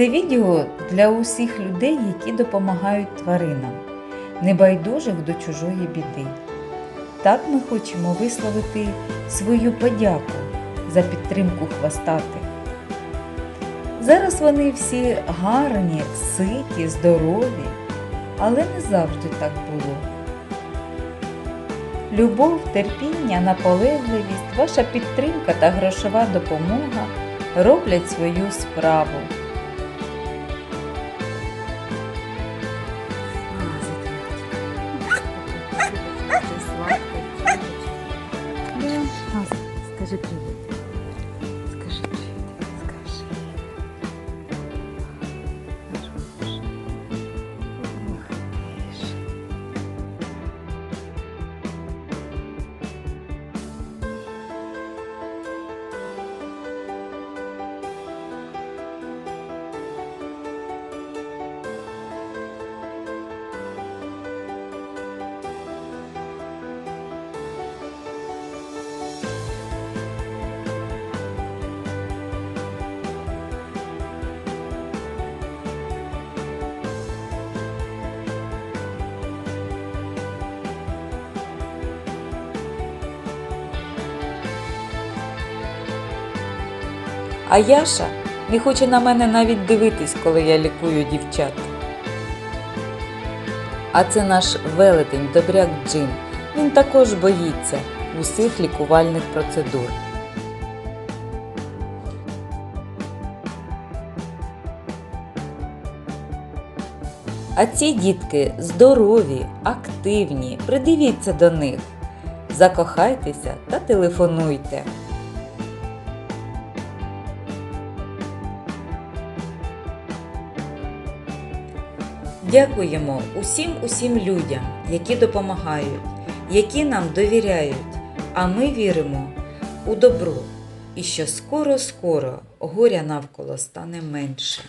Це відео для усіх людей, які допомагають тваринам, небайдужих до чужої біди. Так ми хочемо висловити свою подяку за підтримку хвостатих. Зараз вони всі гарні, ситі, здорові, але не завжди так було. Любов, терпіння, наполегливість, ваша підтримка та грошова допомога роблять свою справу. Скажи привіт. А Яша не хоче на мене навіть дивитись, коли я лікую дівчат. А це наш велетень, добряк Джим. Він також боїться усіх лікувальних процедур. А ці дітки здорові, активні. Придивіться до них. Закохайтеся та телефонуйте. Дякуємо усім усім людям, які допомагають, які нам довіряють, а ми віримо у добро і що скоро-скоро горя навколо стане менше.